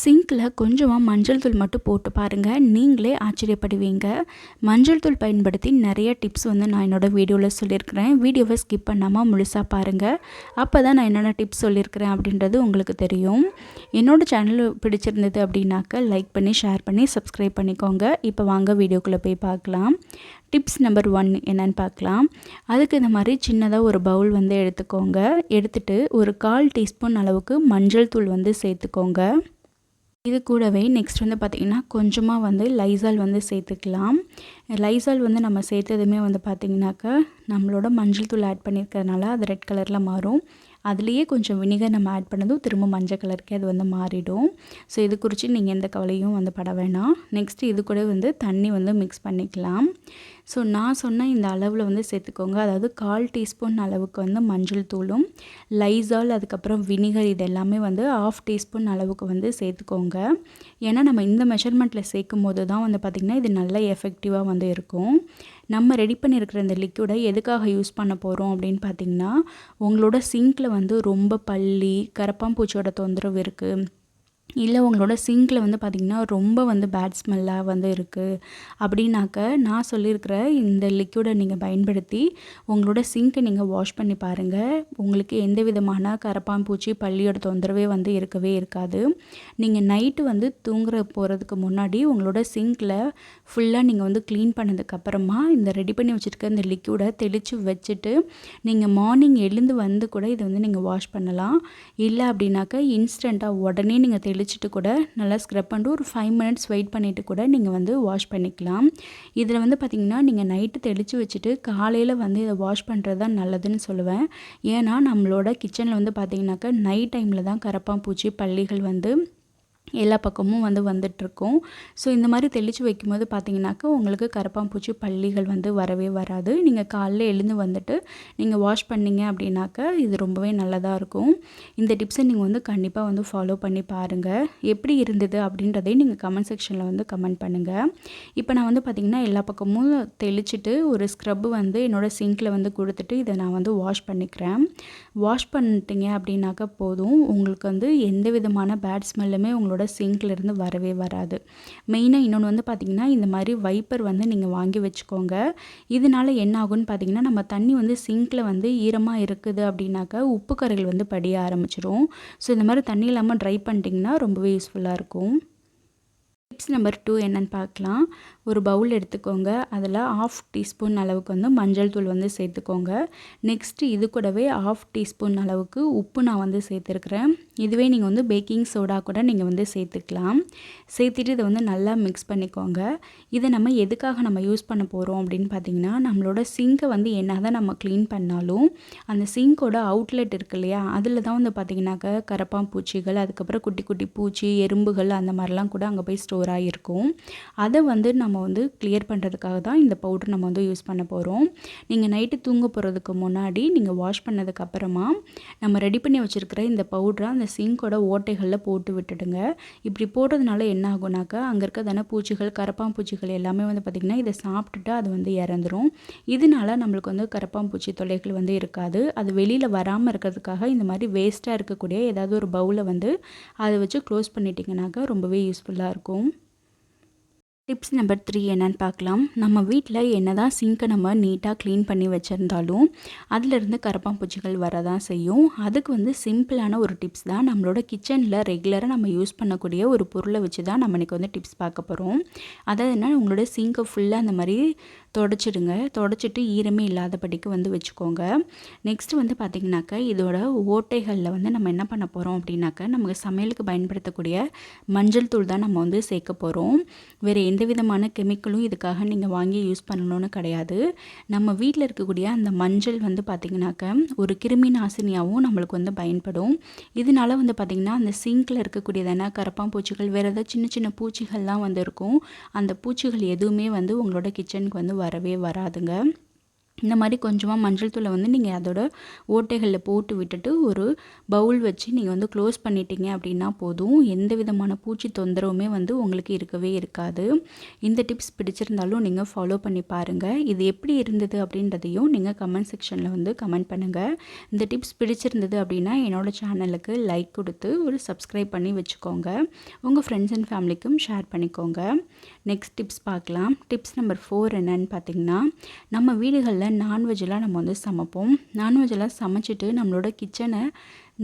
Single கொஞ்சமாக மஞ்சள் தூள் மட்டும் போட்டு பாருங்கள் நீங்களே ஆச்சரியப்படுவீங்க. மஞ்சள் தூள் பயன்படுத்தி நிறைய டிப்ஸ் வந்து நான் என்னோடய வீடியோவில் சொல்லியிருக்கிறேன். வீடியோவை ஸ்கிப் பண்ணாமல் முழுசாக பாருங்கள் அப்போ தான் நான் என்னென்ன டிப்ஸ் சொல்லியிருக்கிறேன் அப்படின்றது உங்களுக்கு தெரியும். என்னோடய சேனல் பிடிச்சிருந்தது அப்படின்னாக்க லைக் பண்ணி ஷேர் பண்ணி சப்ஸ்கிரைப் பண்ணிக்கோங்க. இப்போ வாங்க வீடியோக்குள்ளே போய் பார்க்கலாம். டிப்ஸ் நம்பர் ஒன் என்னென்னு பார்க்கலாம். அதுக்கு இந்த மாதிரி சின்னதாக ஒரு பவுல் வந்து எடுத்துக்கோங்க. எடுத்துகிட்டு ஒரு கால் டீஸ்பூன் அளவுக்கு மஞ்சள் தூள் வந்து சேர்த்துக்கோங்க. இது கூடவே நெக்ஸ்ட் வந்து பார்த்திங்கன்னா கொஞ்சமாக வந்து லைசால் வந்து சேர்த்துக்கலாம். லைசால் வந்து நம்ம சேர்த்ததுமே வந்து பார்த்திங்கனாக்கா நம்மளோட மஞ்சள் தூள் ஆட் பண்ணியிருக்கிறதுனால அது ரெட் கலரில் மாறும். அதுலேயே கொஞ்சம் வினிகர் நம்ம ஆட் பண்ணதும் திரும்ப மஞ்சள் கலருக்கே அது வந்து மாறிடும். ஸோ இது குறித்து நீங்கள் எந்த கவலையும் வந்து பட வேணாம். நெக்ஸ்ட்டு இது கூட வந்து தண்ணி வந்து மிக்ஸ் பண்ணிக்கலாம். ஸோ நான் சொன்ன இந்த அளவில் வந்து சேர்த்துக்கோங்க. அதாவது கால் டீஸ்பூன் அளவுக்கு வந்து மஞ்சள் தூளும் லைசால் அதுக்கப்புறம் வினிகர் இது எல்லாமே வந்து ஆஃப் டீஸ்பூன் அளவுக்கு வந்து சேர்த்துக்கோங்க. ஏன்னா நம்ம இந்த மெஷர்மெண்ட்டில் சேர்க்கும் போது தான் வந்து பார்த்திங்கன்னா இது நல்ல எஃபெக்டிவாக வந்து இருக்கும். நம்ம ரெடி பண்ணியிருக்கிற இந்த லிக்விடை எதுக்காக யூஸ் பண்ண போகிறோம் அப்படின்னு பார்த்திங்கன்னா உங்களோட சிங்கில் வந்து ரொம்ப பள்ளி கரப்பாம்பூச்சியோட தொந்தரவு இருக்குது இல்லை உங்களோட சிங்கில் வந்து பார்த்திங்கன்னா ரொம்ப வந்து பேட் ஸ்மெல்லாக வந்து இருக்குது அப்படின்னாக்க நான் சொல்லியிருக்கிற இந்த லிக்யூடை நீங்கள் பயன்படுத்தி உங்களோட சிங்க்கை நீங்கள் வாஷ் பண்ணி பாருங்கள் உங்களுக்கு எந்த விதமான கரப்பான்பூச்சி பள்ளியோட தொந்தரவே வந்து இருக்கவே இருக்காது. நீங்கள் நைட்டு வந்து தூங்குற போகிறதுக்கு முன்னாடி உங்களோட சிங்கில் ஃபுல்லாக நீங்கள் வந்து க்ளீன் பண்ணதுக்கப்புறமா இந்த ரெடி பண்ணி வச்சுருக்க இந்த லிக்யூடை தெளித்து வச்சுட்டு நீங்கள் மார்னிங் எழுந்து வந்து கூட இதை வந்து நீங்கள் வாஷ் பண்ணலாம். இல்லை அப்படின்னாக்கா இன்ஸ்டண்ட்டாக உடனே நீங்கள் தெளி வச்சுட்டு கூட நல்லா ஸ்க்ரப் பண்ணிட்டு ஒரு ஃபைவ் மினிட்ஸ் வெயிட் பண்ணிவிட்டு கூட நீங்கள் வந்து வாஷ் பண்ணிக்கலாம். இதில் வந்து பார்த்திங்கன்னா நீங்கள் நைட்டு தெளித்து வச்சுட்டு காலையில் வந்து இதை வாஷ் பண்ணுறது தான் நல்லதுன்னு சொல்லுவேன். ஏன்னா நம்மளோட கிச்சனில் வந்து பார்த்திங்கனாக்கா நைட் டைமில் தான் கரப்பான் பூச்சி பள்ளிகள் வந்து எல்லா பக்கமும் வந்து வந்துட்டுருக்கும். ஸோ இந்த மாதிரி தெளித்து வைக்கும்போது பார்த்தீங்கன்னாக்கா உங்களுக்கு கரப்பாம்பூச்சி பள்ளிகள் வந்து வரவே வராது. நீங்கள் காலைல எழுந்து வந்துட்டு நீங்கள் வாஷ் பண்ணிங்க அப்படின்னாக்கா இது ரொம்பவே நல்லதாக இருக்கும். இந்த டிப்ஸை நீங்கள் வந்து கண்டிப்பாக வந்து ஃபாலோ பண்ணி பாருங்கள் எப்படி இருந்தது அப்படின்றதையும் நீங்கள் கமெண்ட் செக்ஷனில் வந்து கமெண்ட் பண்ணுங்கள் இப்போ நான் வந்து பார்த்திங்கன்னா எல்லா பக்கமும் தெளிச்சுட்டு ஒரு ஸ்க்ரப் வந்து என்னோடய சிங்கில் வந்து கொடுத்துட்டு இதை நான் வந்து வாஷ் பண்ணிக்கிறேன். வாஷ் பண்ணிட்டீங்க அப்படின்னாக்கா போதும். உங்களுக்கு வந்து எந்த விதமான பேட் ஸ்மெல்லுமே உங்களோட உங்களோட இருந்து வரவே வராது. மெயினாக இன்னொன்று வந்து பார்த்திங்கன்னா இந்த மாதிரி வைப்பர் வந்து நீங்கள் வாங்கி வச்சுக்கோங்க. இதனால என்ன ஆகும்னு பார்த்தீங்கன்னா நம்ம தண்ணி வந்து சிங்கில் வந்து ஈரமாக இருக்குது அப்படின்னாக்கா உப்பு கரைகள் வந்து படிய ஆரம்பிச்சிடும் ஸோ இந்த மாதிரி தண்ணி இல்லாமல் ட்ரை பண்ணிட்டிங்கன்னா ரொம்பவே யூஸ்ஃபுல்லாக இருக்கும். டிப்ஸ் நம்பர் டூ என்னென்னு பார்க்கலாம். ஒரு பவுல் எடுத்துக்கோங்க. அதில் ஆஃப் டீஸ்பூன் அளவுக்கு வந்து மஞ்சள் தூள் வந்து சேர்த்துக்கோங்க. நெக்ஸ்ட்டு இது கூடவே ஆஃப் டீஸ்பூன் அளவுக்கு உப்பு நான் வந்து சேர்த்துருக்குறேன். இதுவே நீங்கள் வந்து பேக்கிங் சோடா கூட நீங்கள் வந்து சேர்த்துக்கலாம். சேர்த்துட்டு இதை வந்து நல்லா மிக்ஸ் பண்ணிக்கோங்க. இதை நம்ம எதுக்காக நம்ம யூஸ் பண்ண போகிறோம் அப்படின்னு பார்த்தீங்கன்னா நம்மளோட சிங்கை வந்து என்ன தான் நம்ம க்ளீன் பண்ணாலும் அந்த சிங்கோட அவுட்லெட் இருக்கு இல்லையா? அதில் தான் வந்து பார்த்திங்கனாக்கா கரப்பாம்பூச்சிகள் அதுக்கப்புறம் குட்டி குட்டி பூச்சி எறும்புகள் அந்த மாதிரிலாம் கூட அங்கே போய் ஸ்டோர் ஆகிருக்கும் அதை வந்து நம்ம வந்து கிளியர் பண்ணுறதுக்காக தான் இந்த பவுடர் நம்ம வந்து யூஸ் பண்ண போகிறோம் நீங்கள் நைட்டு தூங்க போகிறதுக்கு முன்னாடி நீங்கள் வாஷ் பண்ணதுக்கப்புறமா நம்ம ரெடி பண்ணி வச்சுருக்கிற இந்த பவுடரை அந்த சிங்கோட ஓட்டைகளில் போட்டு விட்டுடுங்க. இப்படி போடுறதுனால என்ன ஆகுனாக்கா அங்கே இருக்க தானே பூச்சிகள் கரப்பாம்பூச்சிகள் எல்லாமே வந்து பார்த்திங்கன்னா இதை சாப்பிட்டுட்டு அது வந்து இறந்துரும். இதனால நம்மளுக்கு வந்து கரப்பாம்பூச்சி தொல்லைகள் வந்து இருக்காது. அது வெளியில் வராமல் இருக்கிறதுக்காக இந்த மாதிரி வேஸ்ட்டாக இருக்கக்கூடிய ஏதாவது ஒரு பவுலை வந்து அதை வச்சு க்ளோஸ் பண்ணிட்டிங்கனாக்கா ரொம்பவே யூஸ்ஃபுல்லாக இருக்கும். டிப்ஸ் நம்பர் த்ரீ என்னென்னு பார்க்கலாம். நம்ம வீட்டில் என்ன தான் சிங்கை நம்ம நீட்டாக க்ளீன் பண்ணி வச்சுருந்தாலும் அதிலிருந்து கரப்பாம்பூச்சிகள் வரதான் செய்யும். அதுக்கு வந்து சிம்பிளான ஒரு டிப்ஸ் தான். நம்மளோட கிச்சனில் ரெகுலராக நம்ம யூஸ் பண்ணக்கூடிய ஒரு பொருளை வச்சு தான் நம்ம இன்றைக்கி வந்து டிப்ஸ் பார்க்க போகிறோம் அதாவது என்ன உங்களோட சிங்கை ஃபுல்லாக அந்த மாதிரி தொடச்சிடுங்க. தொடச்சிட்டு ஈரமே இல்லாதபடிக்கு வந்து வச்சுக்கோங்க. நெக்ஸ்ட்டு வந்து பார்த்திங்கனாக்கா இதோட ஓட்டைகளில் வந்து நம்ம என்ன பண்ண போகிறோம் அப்படின்னாக்கா நமக்கு சமையலுக்கு பயன்படுத்தக்கூடிய மஞ்சள் தூள் தான் நம்ம வந்து சேர்க்க போகிறோம் வேறு எந்த விதமான கெமிக்கலும் இதுக்காக நீங்கள் வாங்கி யூஸ் பண்ணணும்னு கிடையாது. நம்ம வீட்டில் இருக்கக்கூடிய அந்த மஞ்சள் வந்து பார்த்திங்கனாக்கா ஒரு கிருமி நாசினியாகவும் நம்மளுக்கு வந்து பயன்படும். இதனால வந்து பார்த்திங்கன்னா அந்த சிங்கில் இருக்கக்கூடியதான கரப்பாம்பூச்சிகள் வேறு ஏதாவது சின்ன சின்ன பூச்சிகள்லாம் வந்து இருக்கும். அந்த பூச்சிகள் எதுவுமே வந்து உங்களோட கிச்சனுக்கு வந்து வரவே வராதுங்க. இந்த மாதிரி கொஞ்சமாக மஞ்சள் தூளை வந்து நீங்கள் அதோட ஓட்டைகளில் போட்டு விட்டுட்டு ஒரு பவுல் வச்சு நீங்கள் வந்து க்ளோஸ் பண்ணிட்டீங்க அப்படின்னா போதும். எந்த விதமான பூச்சி தொந்தரவுமே வந்து உங்களுக்கு இருக்கவே இருக்காது. இந்த டிப்ஸ் பிடிச்சிருந்தாலும் நீங்கள் ஃபாலோ பண்ணி பாருங்கள் இது எப்படி இருந்தது அப்படின்றதையும் நீங்கள் கமெண்ட் செக்ஷனில் வந்து கமெண்ட் பண்ணுங்கள் இந்த டிப்ஸ் பிடிச்சிருந்தது அப்படின்னா என்னோடய சேனலுக்கு லைக் கொடுத்து ஒரு சப்ஸ்கிரைப் பண்ணி வச்சுக்கோங்க. உங்கள் ஃப்ரெண்ட்ஸ் அண்ட் ஃபேமிலிக்கும் ஷேர் பண்ணிக்கோங்க. நெக்ஸ்ட் டிப்ஸ் பார்க்கலாம். டிப்ஸ் நம்பர் ஃபோர் என்னன்னு பார்த்தீங்கன்னா நம்ம வீடுகளில் நான்வெஜ்ஜெலாம் நம்ம வந்து சமைப்போம். நான்வெஜ்ஜெல்லாம் சமைச்சிட்டு நம்மளோட கிச்சனை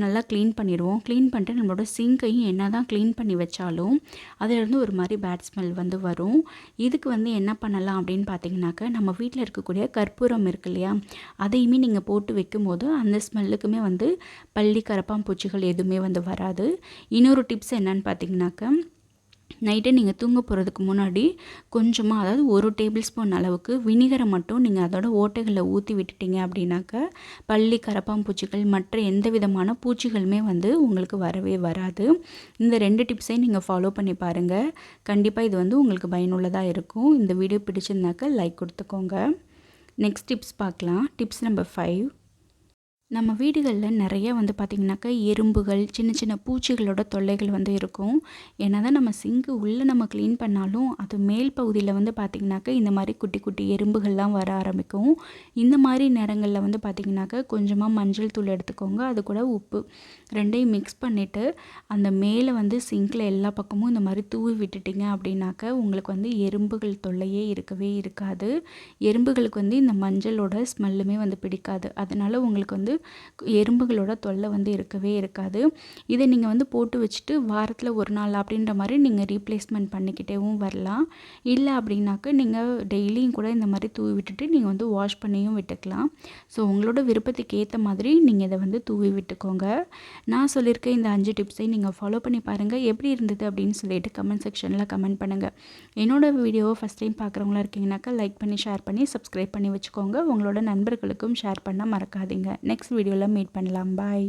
நல்லா க்ளீன் பண்ணிடுவோம். க்ளீன் பண்ணிட்டு நம்மளோட சிங்கையும் என்ன தான் க்ளீன் பண்ணி வச்சாலும் அதிலிருந்து ஒரு மாதிரி பேட் ஸ்மெல் வந்து வரும். இதுக்கு வந்து என்ன பண்ணலாம் அப்படின்னு பார்த்தீங்கன்னாக்க நம்ம வீட்டில் இருக்கக்கூடிய கற்பூரம் இருக்கு இல்லையா? அதையுமே நீங்கள் போட்டு வைக்கும்போது அந்த ஸ்மெல்லுக்குமே வந்து பள்ளி கரப்பாம்பூச்சிகள் எதுவுமே வந்து வராது. இன்னொரு டிப்ஸ் என்னன்னு பார்த்தீங்கன்னாக்க நைட்டு நீங்கள் தூங்க போகிறதுக்கு முன்னாடி கொஞ்சமாக அதாவது ஒரு டேபிள் ஸ்பூன் அளவுக்கு வினிகரை மட்டும் நீங்கள் அதோட ஓட்டைகளில் ஊற்றி விட்டுட்டீங்க அப்படின்னாக்க பள்ளி கரப்பாம்பூச்சிகள் மற்ற எந்த விதமான பூச்சிகளுமே வந்து உங்களுக்கு வரவே வராது. இந்த ரெண்டு டிப்ஸையும் நீங்கள் ஃபாலோ பண்ணி பாருங்கள் கண்டிப்பாக இது வந்து உங்களுக்கு பயனுள்ளதாக இருக்கும். இந்த வீடியோ பிடிச்சிருந்தாக்க லைக் கொடுத்துக்கோங்க. நெக்ஸ்ட் டிப்ஸ் பார்க்கலாம். டிப்ஸ் நம்பர் ஃபைவ் நம்ம வீடுகளில் நிறைய வந்து பார்த்திங்கனாக்கா எறும்புகள் சின்ன சின்ன பூச்சிகளோட தொல்லைகள் வந்து இருக்கும். ஏன்னா தான் நம்ம சிங்கு உள்ளே நம்ம க்ளீன் பண்ணாலும் அது மேல் பகுதியில் வந்து பார்த்திங்கனாக்கா இந்த மாதிரி குட்டி குட்டி எறும்புகள்லாம் வர ஆரம்பிக்கும். இந்த மாதிரி நேரங்களில் வந்து பார்த்திங்கனாக்கா கொஞ்சமாக மஞ்சள் தூள் எடுத்துக்கோங்க. அது கூட உப்பு ரெண்டையும் மிக்ஸ் பண்ணிவிட்டு அந்த மேலே வந்து சிங்கில் எல்லா பக்கமும் இந்த மாதிரி தூவி விட்டுட்டிங்க அப்படின்னாக்க உங்களுக்கு வந்து எறும்புகள் தொல்லையே இருக்கவே இருக்காது. எறும்புகளுக்கு வந்து இந்த மஞ்சளோட ஸ்மெல்லுமே வந்து பிடிக்காது. அதனால் உங்களுக்கு வந்து எறும்புகளோட தொல்லை வந்து இருக்கவே இருக்காது. இதை நீங்கள் வந்து போட்டு வச்சுட்டு வாரத்தில் ஒரு நாள் அப்படின்ற மாதிரி நீங்கள் ரீப்ளேஸ்மெண்ட் பண்ணிக்கிட்டேவும் வரலாம். இல்லை அப்படின்னாக்க நீங்கள் டெய்லியும் கூட இந்த மாதிரி தூவி விட்டுட்டு நீங்கள் வந்து வாஷ் பண்ணியும் விட்டுக்கலாம். ஸோ உங்களோட விருப்பத்துக்கு ஏற்ற மாதிரி நீங்கள் இதை வந்து தூவி விட்டுக்கோங்க. நான் சொல்லியிருக்க இந்த அஞ்சு டிப்ஸை நீங்கள் ஃபாலோ பண்ணி பாருங்கள் எப்படி இருந்தது அப்படின்னு சொல்லிட்டு கமெண்ட் செக்ஷனில் கமெண்ட் பண்ணுங்கள் என்னோட வீடியோவை ஃபஸ்ட் டைம் பார்க்குறவங்களா இருக்கீங்கனாக்கா லைக் பண்ணி ஷேர் பண்ணி சப்ஸ்கிரைப் பண்ணி வச்சுக்கோங்க. உங்களோட நண்பர்களுக்கும் ஷேர் பண்ண மறக்காதீங்க. நெக்ஸ்ட் நெக்ஸ்ட் வீடியோவில் மீட் பண்ணலாம். பாய்